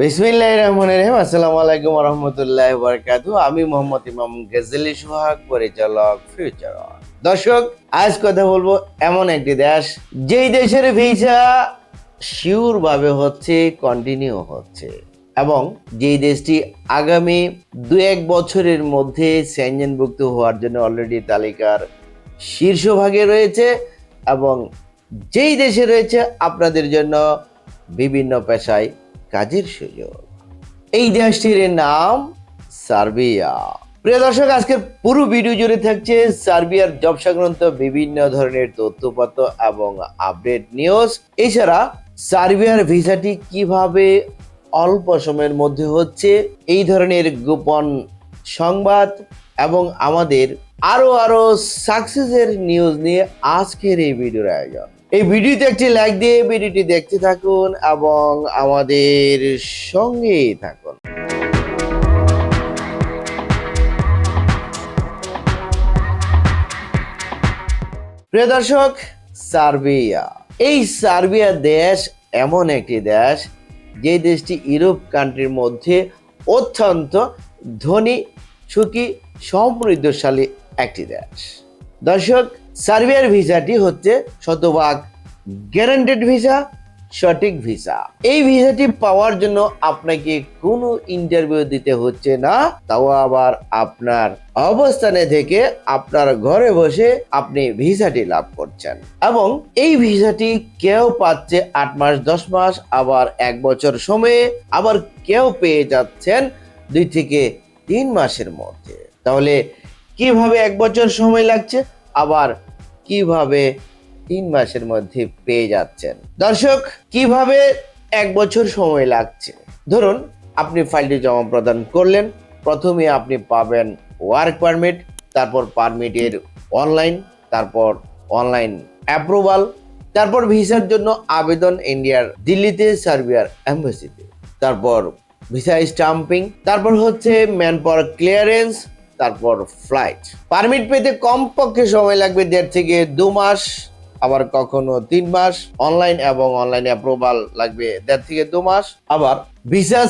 বিসমিল্লাহ রহমান রহিম। আসসালামু আলাইকুম রহমতুল্লাহ বরকাতু আমি মোহাম্মদ ইমাম গেজলি সোহাগ, পরিচালক ফিউচার দর্শক, আজ কথা বলব এমন একটি দেশ, যেই দেশের ভিসা শিওর ভাবে হচ্ছে কন্টিনিউ হচ্ছে। এবং যেই দেশটি আগামী দু এক বছরের মধ্যে স্যাঞ্জনভুক্ত হওয়ার জন্য অলরেডি তালিকার শীর্ষভাগে রয়েছে এবং যেই দেশে রয়েছে, আপনাদের জন্য বিভিন্ন পেশায় কাজের সুযোগ। এই দেশটির নাম সার্বিয়া। প্রিয় দর্শক, আজকের পুরো ভিডিও জুড়ে থাকছে সার্বিয়ার জব সংক্রান্ত বিভিন্ন ধরনের তথ্যপত্র এবং আপডেট নিউজ। এছাড়া সার্বিয়ার ভিসাটি কীভাবে অল্প সময়ের মধ্যে হচ্ছে, এই ধরনের গোপন সংবাদ এবং আমাদের আরও আরও সাকসেসের নিউজ নিয়ে আজকের এই ভিডিওর আয়োজন। এই ভিডিওতে একটি লাইক দিয়ে ভিডিওটি দেখতে থাকুন এবং আমাদের সঙ্গেই থাকুন। প্রিয় দর্শক, সার্বিয়া। এই সার্বিয়া দেশ এমন একটি দেশ যে দেশটি ইউরোপ কান্ট্রির মধ্যে অত্যন্ত ধনী, সুখী, সমৃদ্ধশালী একটি দেশ। দর্শক সার্বিয়ার ভিসাটি হচ্ছে শতভাগ গ্যারান্টেড ভিসা, সঠিক ভিসা। এই ভিসাটি পাওয়ার জন্য আপনাকে কোনো ইন্টারভিউ দিতে হচ্ছে না, তাও আবার আপনার অবস্থানে থেকে আপনার ঘরে বসে আপনি ভিসাটি লাভ করছেন। এবং এই ভিসাটি কেউ পাচ্ছে আট মাস, দশ মাস, আবার এক বছর সময়ে, আবার কেউ পেয়ে যাচ্ছেন দুই থেকে তিন মাসের মধ্যে। তাহলে কীভাবে এক বছর সময় লাগছে? আবার কীভাবে তিন মাসের মধ্যে পেয়ে যাচ্ছেন? দর্শক, কীভাবে এক বছর সময় লাগছে? ধরুন, আপনি ফাইলটি জমা প্রদান করলেন, প্রথমে আপনি পাবেন ওয়ার্ক পারমিট তারপর পারমিটের অনলাইন তারপর অনলাইন অ্যাপ্রুভাল তারপর ভিসার জন্য আবেদন ইন্ডিয়ার দিল্লিতে, সার্বিয়ার এম্বাসিতে তারপর ভিসা স্টাম্পিং তারপর হচ্ছে ম্যান পাওয়ার ক্লিয়ারেন্স তারপর ফ্লাইট পারমিট পেতে কমপক্ষে সময় লাগবে দেড় থেকে দু মাস, আবার কখনো তিন মাস। অনলাইন এবং অনলাইন অ্যাপ্রুভাল লাগবে দেড় থেকে দু মাস, আবার ভিসা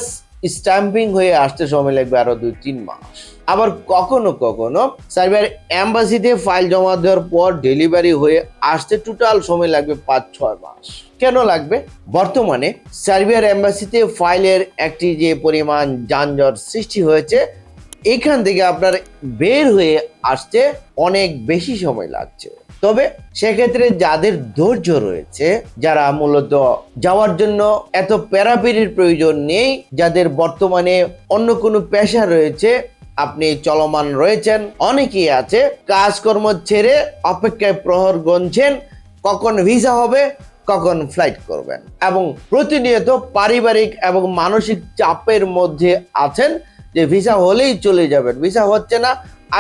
স্ট্যাম্পিং হয়ে আসতে সময় লাগবে আরও দুই তিন মাস। আবার কখনো কখনো সার্বিয়ার এম্বাসিতে ফাইল জমা দেওয়ার পর ডেলিভারি হয়ে আসতে টোটাল সময় লাগবে পাঁচ, ছয় মাস। কেন লাগবে? বর্তমানে সার্বিয়ার এম্বাসিতে ফাইলের একটি যে পরিমাণ যানজট সৃষ্টি হয়েছে এখান থেকে আপনার বের হয়ে আসতে অনেক বেশি সময় লাগছে। তবে সেক্ষেত্রে যাদের ধৈর্য রয়েছে, যারা মূলত যাওয়ার জন্য এত প্যারাপিরির প্রয়োজন নেই, যাদের বর্তমানে অন্য কোনো পেশা রয়েছে, আপনি চলমান রয়েছেন, অনেকেই আছে, কাজকর্ম ছেড়ে অপেক্ষায় প্রহর গণছেন কখন ভিসা হবে, কখন ফ্লাইট করবেন। এবং প্রতিনিয়ত পারিবারিক এবং মানসিক চাপের মধ্যে আছেন যে ভিসা হলেই চলে যাবেন। ভিসা হচ্ছে না,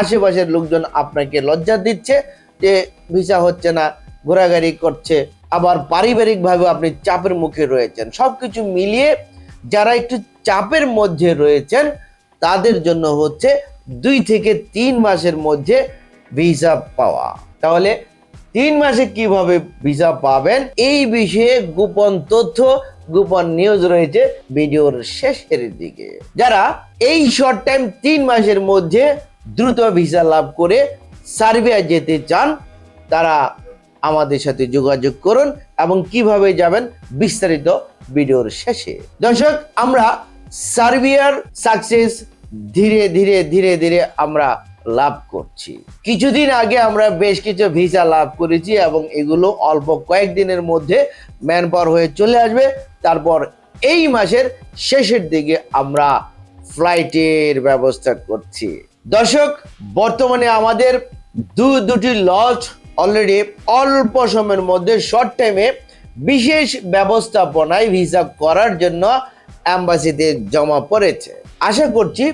আশেপাশের লোকজন আপনাকে লজ্জা দিচ্ছে যে ভিসা হচ্ছে না, ঘোরাঘুরি করছে, আবার পারিবারিকভাবে আপনি চাপের মুখে রয়েছেন। সব কিছু মিলিয়ে যারা একটু চাপের মধ্যে রয়েছেন, তাদের জন্য হচ্ছে দুই থেকে তিন মাসের মধ্যে ভিসা পাওয়া। তাহলে তিন মাসে কীভাবে ভিসা পাবেন? এই বিষয়ে গোপন তথ্য গোপন নিউজ রয়েছে ভিডিওর শেষের দিকে। যারা এই শর্ট টাইম তিন মাসের মধ্যে দ্রুত ভিসা লাভ করে সার্বিয়া যেতে চান, তারা আমাদের সাথে যোগাযোগ করুন এবং কীভাবে যাবেন বিস্তারিত ভিডিওর শেষে। দর্শক, আমরা সার্বিয়ার সাকসেস ধীরে ধীরে ধীরে ধীরে আমরা লাভ করছি। কিছুদিন আগে আমরা বেশ কিছু ভিসা লাভ করেছি এবং এগুলো অল্প কয়েকদিনের মধ্যে ম্যান পাওয়ার হয়ে চলে আসবে। তারপর এই মাসের শেষের দিকে আমরা ফ্লাইটের ব্যবস্থা করছি। দর্শক, বর্তমানে আমাদের দু, দুটি লজ অলরেডি অল্প সময়ের মধ্যে শর্ট টাইমে বিশেষ ব্যবস্থাপনায় ভিসা করার জন্য অ্যাম্বাসিতে জমা পড়েছে। আশা করছি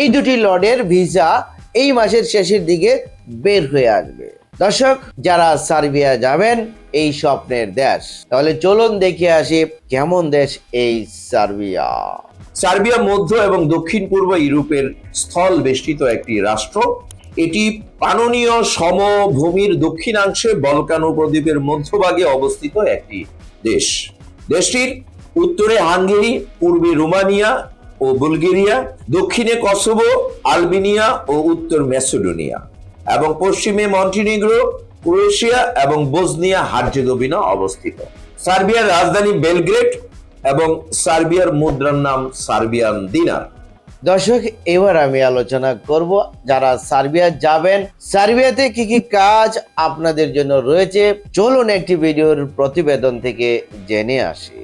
এই দুটি লটের ভিসা এই মাসের শেষের দিকে বের হয়ে আসবে। দর্শক, যারা সার্বিয়া যাবেন, এই স্বপ্নের দেশ। তাহলে চলুন দেখে আসি কেমন দেশ এই সার্বিয়া। সার্বিয়া মধ্য এবং দক্ষিণ পূর্ব ইউরোপের স্থল বেষ্টিত একটি রাষ্ট্র। এটি পাননীয় সমভূমির দক্ষিণাংশে বলকান উপদ্বীপের মধ্যভাগে অবস্থিত একটি দেশ। দেশটির উত্তরে হাঙ্গেরি, পূর্বে রোমানিয়া ও বুলগেরিয়া, দক্ষিণে কসোভো, আলবেনিয়া ও উত্তর ম্যাসেডোনিয়া এবং পশ্চিমে মন্টিনিগ্রো, ক্রোয়েশিয়া এবং বোসনিয়া হার্জেগোভিনা অবস্থিত। সার্বিয়ার রাজধানী বেলগ্রেড এবং সার্বিয়ার মুদ্রার নাম সার্বিয়ান দিনার। দর্শক, এবার আমি আলোচনা করব যারা সার্বিয়া যাবেন। সার্বিয়াতে কি কি কাজ আপনাদের জন্য রয়েছে? চলুন একটি ভিডিওর প্রতিবেদন থেকে জেনে আসি।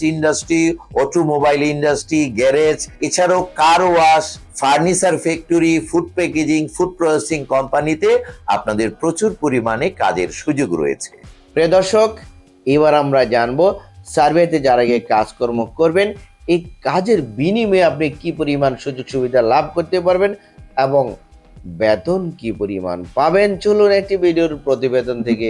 industry automobile industry garage এছাড়াও car wash furniture factory food packaging food processing কোম্পানিতে আপনাদের প্রচুর পরিমাণে কাজের সুযোগ রয়েছে। প্রিয় দর্শক, এবার আমরা জানব সার্ভেতে যারা গিয়ে কাজকর্ম করবেন, এই কাজের বিনিময়ে আপনি কি পরিমাণ সুযোগ সুবিধা লাভ করতে পারবেন এবং বেতন কি পরিমাণ পাবেন? চলুন একটি ভিডিওর প্রতিবেদন থেকে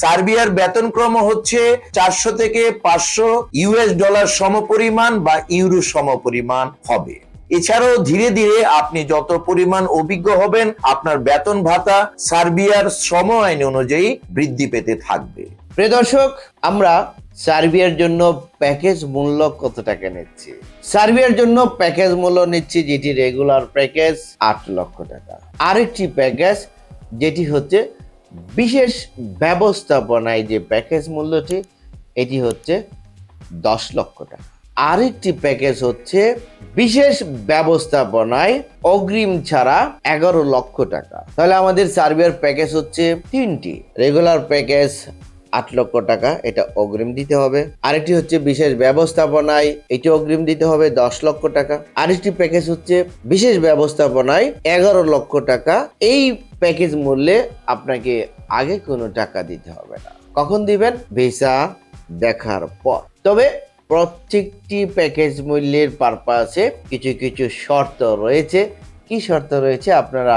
সার্বিয়ার বেতনক্রম হচ্ছে চারশো থেকে পাঁচশো ইউএস ডলার সমপরিমাণ বা ইউরো সমপরিমাণ হবে। এছাড়াও ধীরে ধীরে আপনি যত পরিমাণ অভিজ্ঞ হবেন, আপনার বেতন ভাতা সার্বিয়ার শ্রম আইন অনুযায়ী বৃদ্ধি পেতে থাকবে। প্রিয় দর্শক, আমরা সার্বিয়ার জন্য প্যাকেজ মূল্য কত টাকা নিচ্ছি? সার্বিয়ার জন্য প্যাকেজ মূল্য নিচ্ছি যেটি রেগুলার প্যাকেজ আট লক্ষ টাকা। আরেকটি প্যাকেজ যেটি হচ্ছে বিশেষ ব্যবস্থাপনায় যে প্যাকেজ মূল্যটি, এটি হচ্ছে দশ লক্ষ টাকা। আরেকটি প্যাকেজ হচ্ছে বিশেষ ব্যবস্থাপনায় অগ্রিম ছাড়া এগারো লক্ষ টাকা। তাহলে আমাদের সার্বিয়ার প্যাকেজ হচ্ছে তিনটি। রেগুলার প্যাকেজ আট লক্ষ টাকা, এটা অগ্রিম দিতে হবে। আরেকটি হচ্ছে বিশেষ ব্যবস্থাপনায়, এটি অগ্রিম দিতে হবে দশ লক্ষ টাকা। আরেকটি প্যাকেজ হচ্ছে বিশেষ ব্যবস্থাপনায় এগারো লক্ষ টাকা। এই প্যাকেজ মূল্যে আপনাকে আগে কোনো টাকা দিতে হবে না। কখন দিবেন? ভিসা দেখার পর। তবে প্রত্যেকটি প্যাকেজ মূল্যের পারপাসে কিছু কিছু শর্ত রয়েছে। কি শর্ত রয়েছে আপনারা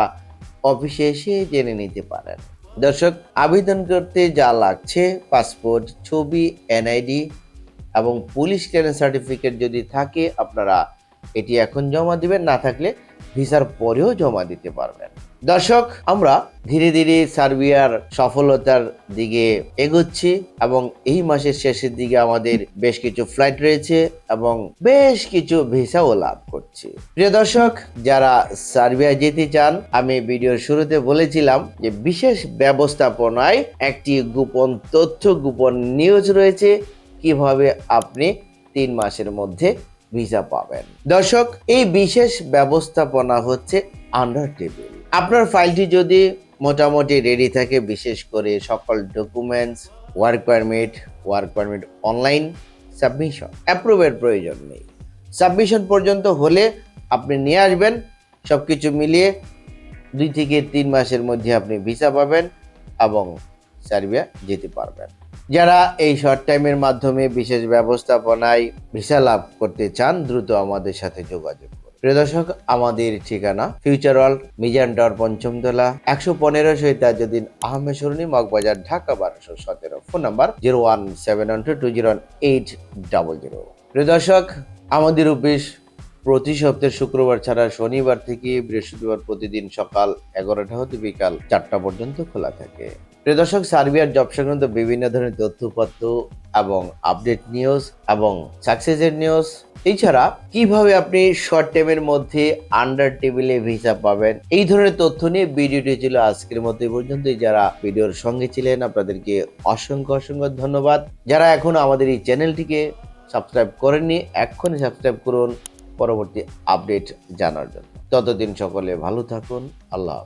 অফিসে এসে জেনে নিতে পারেন। দর্শক, আবেদন করতে যা লাগছে, পাসপোর্ট, ছবি, এনআইডি এবং পুলিশ ক্লিয়ারেন্স সার্টিফিকেট যদি থাকে, আপনারা এটি এখন জমা দিবেন, না থাকলে ভিসার পরেও জমা দিতে পারবেন। দর্শক, আমরা ধীরে ধীরে সার্বিয়ার সফলতার দিকে এগোচ্ছি এবং এই মাসের শেষের দিকে আমাদের বেশ কিছু ফ্লাইট রয়েছে এবং বেশ কিছু ভিসাও লাভ করছি। প্রিয় দর্শক, যারা সার্বিয়া যেতে চান, আমি ভিডিওর শুরুতে বলেছিলাম যে বিশেষ ব্যবস্থাপনায় একটি গোপন তথ্য, গোপন নিউজ রয়েছে, কীভাবে আপনি তিন মাসের মধ্যে ভিসা পাবেন। দর্শক, এই বিশেষ ব্যবস্থাপনা হচ্ছে আন্ডার টেবিল আপনার ফাইলটি যদি মোটামুটি রেডি থাকে, বিশেষ করে সকল documents work permit work permit online submission অ্যাপ্রুভের প্রয়োজন নেই। সাবমিশন পর্যন্ত হলে আপনি নিয়ে আসবেন সব কিছু মিলিয়ে দুই থেকে তিন মাসের মধ্যে আপনি ভিসা পাবেন এবং সার্বিয়া যেতে পারবেন। যারা এই শর্ট টাইমের মাধ্যমে বিশেষ ব্যবস্থাপনায় ভিসা লাভ করতে চান, দ্রুত আমাদের সাথে যোগাযোগ প্রিয় দর্শক, আমাদের ঠিকানা ফিউচার ওয়ার্ল্ড মিজান টাওয়ার পঞ্চমতলা, একশো পনেরো শহীদ তাজুদ্দিন আহমেদ মগবাজার, ঢাকা, বারোশো সতেরো। Phone number zero one seven one two two zero eight double zero. প্রিয় দর্শক, আমাদের অফিস প্রতি সপ্তাহে শুক্রবার ছাড়া শনিবার থেকে বৃহস্পতিবার প্রতিদিন সকাল এগারোটা হতে বিকাল চারটা পর্যন্ত খোলা থাকে। প্রিয় দর্শক, সার্বিয়ার জব সংক্রান্ত বিভিন্ন ধরনের তথ্যপত্র এবং আপডেট নিউজ এবং সাকসেসের নিউজ এছাড়া, কীভাবে আপনি শর্ট টাইমের মধ্যে আন্ডার টেবিলে ভিসা পাবেন, এই ধরনের তথ্য নিয়ে ভিডিওটি ছিল আজকের মতো এই পর্যন্তই। যারা ভিডিওর সঙ্গে ছিলেন, আপনাদেরকে অসংখ্য অসংখ্য ধন্যবাদ। যারা এখন আমাদের এই চ্যানেলটিকে সাবস্ক্রাইব করেননি, এক্ষুনি সাবস্ক্রাইব করুন, পরবর্তী আপডেট জানার জন্য। ততদিন সকলে ভালো থাকুন, আল্লাহ